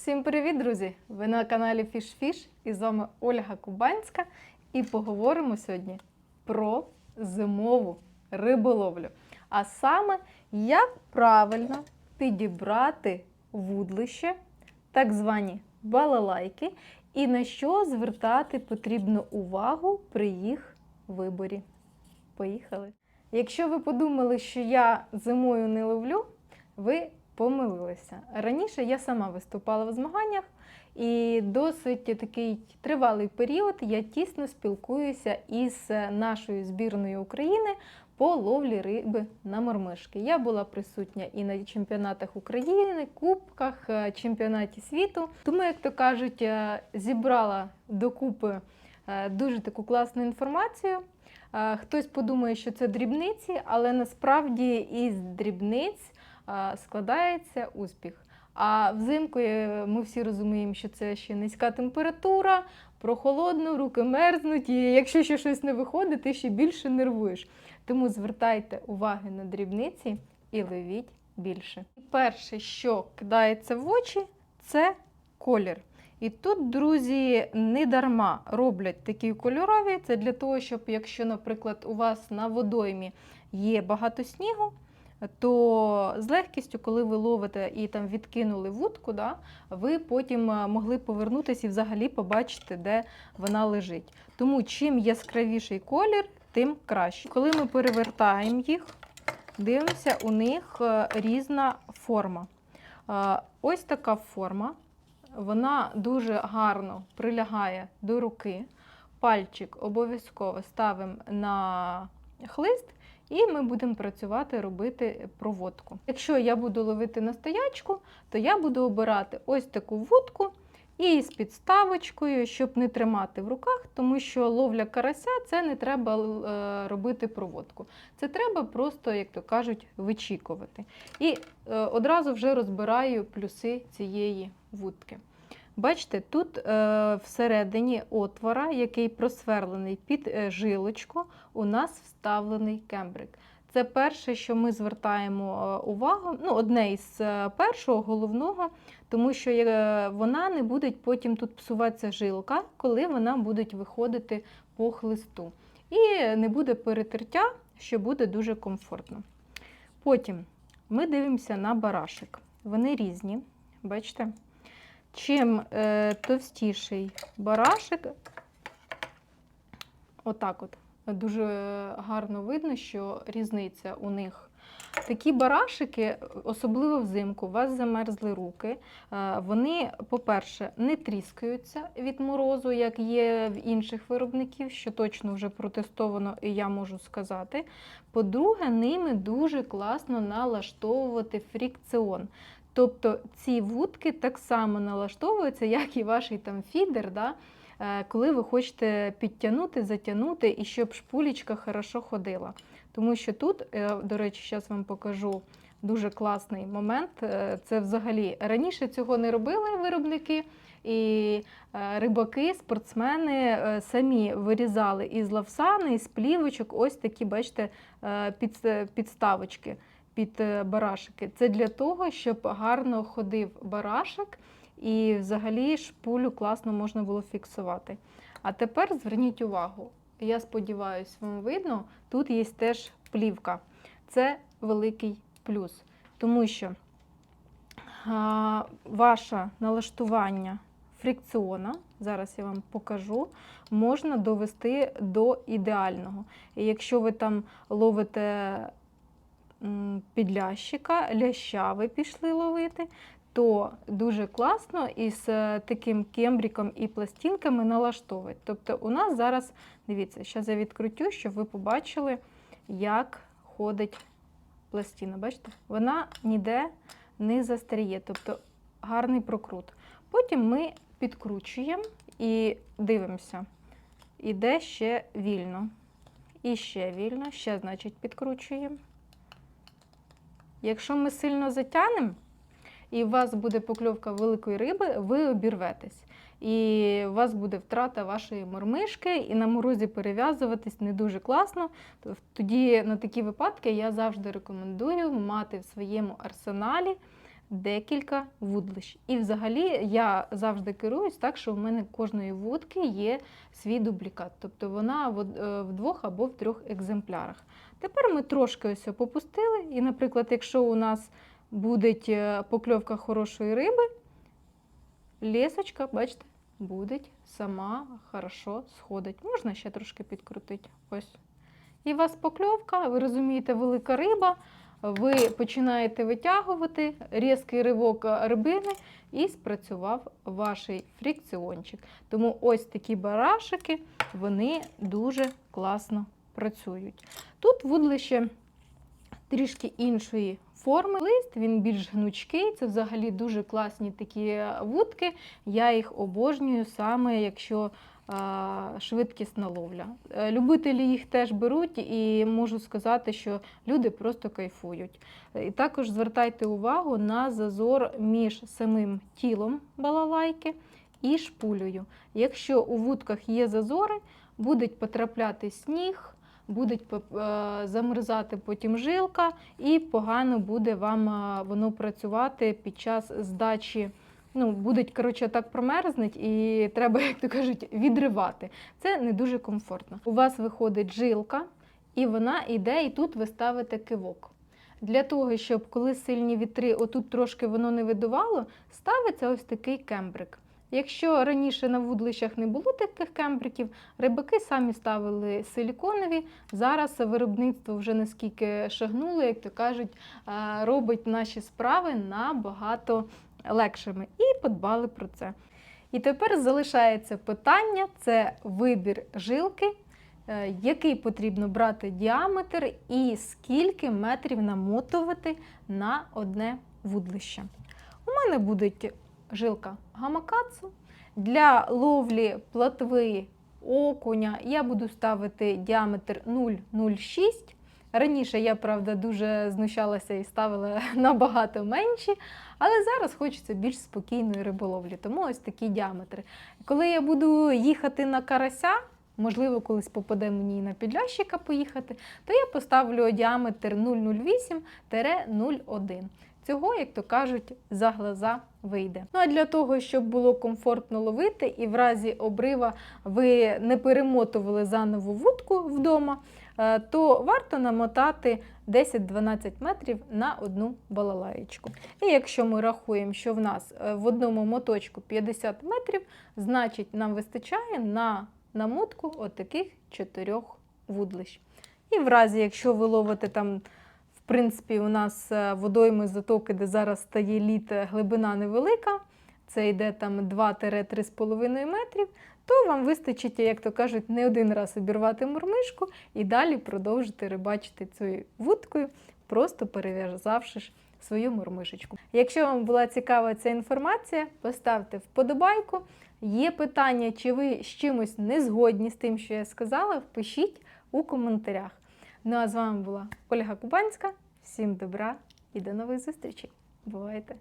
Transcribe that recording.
Всім привіт, друзі! Ви на каналі FishFish і з вами Ольга Кубанська. І поговоримо сьогодні про зимову риболовлю. А саме, як правильно підібрати вудлище, так звані балалайки, і на що звертати потрібну увагу при їх виборі. Поїхали! Якщо ви подумали, що я зимою не ловлю, ви помилилися. Раніше я сама виступала в змаганнях, і досить такий тривалий період я тісно спілкуюся із нашою збірною України по ловлі риби на мормишки. Я була присутня і на чемпіонатах України, кубках, е, чемпіонаті світу. Тому, як то кажуть, е, зібрала докупи е, дуже таку класну інформацію. Хтось подумає, що це дрібниці, але насправді із дрібниць складається успіх. А взимку е, ми всі розуміємо, що це ще низька температура, прохолодно, руки мерзнуть, і якщо ще щось не виходить, ти ще більше нервуєш. Тому звертайте уваги на дрібниці і ловіть більше. Перше, що кидається в очі, це колір. І тут, друзі, не дарма роблять такі кольорові. Це для того, щоб якщо, наприклад, у вас на водоймі є багато снігу, то з легкістю, коли ви ловите і там відкинули вудку, да, ви потім е, могли повернутися і взагалі побачити, де вона лежить. Тому чим яскравіший колір, тим краще. Коли ми перевертаємо їх, дивимося, у них е, різна форма. Е, Ось така форма. Вона дуже гарно прилягає до руки. Пальчик обов'язково ставимо на хлист, і ми будемо працювати, робити проводку. Якщо я буду ловити на стоячку, то я буду обирати ось таку вудку і з підставочкою, щоб не тримати в руках, тому що ловля карася це не треба е, робити проводку. Це треба просто, як то кажуть, вичікувати. І е, одразу вже розбираю плюси цієї вудки. Бачите, тут е, всередині отвора, який просверлений під е, жилочку, у нас вставлений кембрик. Це перше, що ми звертаємо е, увагу, ну, одне із першого, головного, тому що вона не буде потім тут псуватися жилка, коли вона буде виходити по хлисту. І не буде перетертя, що буде дуже комфортно. Потім ми дивимося на барашек. Вони різні, бачите? Чим е, товстіший барашик, отак от, дуже гарно видно, що різниця у них. Такі барашики, особливо взимку, у вас замерзли руки. е, Вони, по-перше, не тріскаються від морозу, як є в інших виробників, що точно вже протестовано, і я можу сказати. По-друге, ними дуже класно налаштовувати фрікціон. Тобто ці вудки так само налаштовуються, як і ваш там фідер, да? е, коли ви хочете підтягнути, затягнути і щоб шпулечка хорошо ходила. Тому що тут, е, до речі, зараз вам покажу дуже класний момент. Е, Це взагалі раніше цього не робили виробники. І е, рибаки, спортсмени самі вирізали із лавсани, із плівочок ось такі, бачите, підставочки під барашики. Це для того, щоб гарно ходив барашок і взагалі шпулю класно можна було фіксувати. А тепер зверніть увагу, я сподіваюся, вам видно, тут є теж плівка. Це великий плюс, тому що а, ваше налаштування фрикціона, зараз я вам покажу, можна довести до ідеального. І якщо ви там ловите підлящика, ляща ви пішли ловити, то дуже класно із е, таким кембриком і пластинками налаштовувати. Тобто у нас зараз, дивіться, зараз я відкрутю, щоб ви побачили, як ходить пластина. Бачите? Вона ніде не застріє, тобто гарний прокрут. Потім ми підкручуємо і дивимося. Іде ще вільно. І ще вільно, ще, значить, підкручуємо. Якщо ми сильно затягнемо, і у вас буде покльовка великої риби, ви обірветесь. І у вас буде втрата вашої мормишки, і на морозі перев'язуватись не дуже класно. Тоді на такі випадки я завжди рекомендую мати в своєму арсеналі декілька вудлищ. І взагалі я завжди керуюсь так, що в мене кожної вудки є свій дублікат. Тобто вона е, в двох або в трьох екземплярах. Тепер ми трошки ось попустили. І, наприклад, якщо у нас буде покльовка хорошої риби, лісочка, бачите, буде сама хорошо сходить. Можна ще трошки підкрутити. Ось. І у вас покльовка, ви розумієте, велика риба, ви починаєте витягувати різкий ривок рибини і спрацював ваш фрикціончик. Тому ось такі барашики, вони дуже класно працюють. Тут вудлище трішки іншої форми. Лист він більш гнучкий. Це взагалі дуже класні такі вудки. Я їх обожнюю саме якщо швидкісна ловля. Е, Любителі їх теж беруть, і можу сказати, що люди просто кайфують. Е, І також звертайте увагу на зазор між самим тілом балалайки і шпулею. Якщо у вудках є зазори, буде потрапляти сніг, буде замерзати потім жилка, і погано буде вам воно працювати під час здачі. Ну, будуть, коротше, так промерзнуть, і треба, як то кажуть, відривати. Це не дуже комфортно. У вас виходить жилка, і вона йде, і тут ви ставите кивок. Для того, щоб коли сильні вітри, отут трошки воно не видувало, ставиться ось такий кембрик. Якщо раніше на вудлищах не було таких кембриків, рибаки самі ставили силіконові. Зараз виробництво вже наскільки шагнуло, як то кажуть, е, робить наші справи набагато легшими і подбали про це. І тепер залишається питання: це вибір жилки, е, який потрібно брати діаметр і скільки метрів намотувати на одне вудлище. У мене буде жилка гамакацу. Для ловлі платви окуня я буду ставити діаметр 0,06. Раніше я, правда, дуже знущалася і ставила набагато менші, але зараз хочеться більш спокійної риболовлі, тому ось такі діаметри. Коли я буду їхати на карася, можливо, колись попаде мені на підлящика поїхати, то я поставлю діаметр 0,08-0,1. Цього, як то кажуть, за глаза вийде. Ну а для того, щоб було комфортно ловити і в разі обрива ви не перемотували заново вудку вдома, е, то варто намотати 10-12 метрів на одну балалаєчку. І якщо ми рахуємо, що в нас е, в одному моточку 50 метрів, значить нам вистачає на намотку отаких чотирьох вудлищ. І в разі, якщо ви ловите там в принципі, у нас е, водойми затоки, де зараз стає літ, е, глибина невелика, це йде там 2-3,5 метрів, то вам вистачить, як то кажуть, не один раз обірвати мурмишку і далі продовжити рибачити цією вудкою, просто перев'язавши свою мурмишечку. Якщо вам була цікава ця інформація, поставте вподобайку. Є питання, чи ви з чимось не згодні з тим, що я сказала, впишіть у коментарях. Ну а з вами була Ольга Кубанська. Всім добра і до нових зустрічей. Бувайте!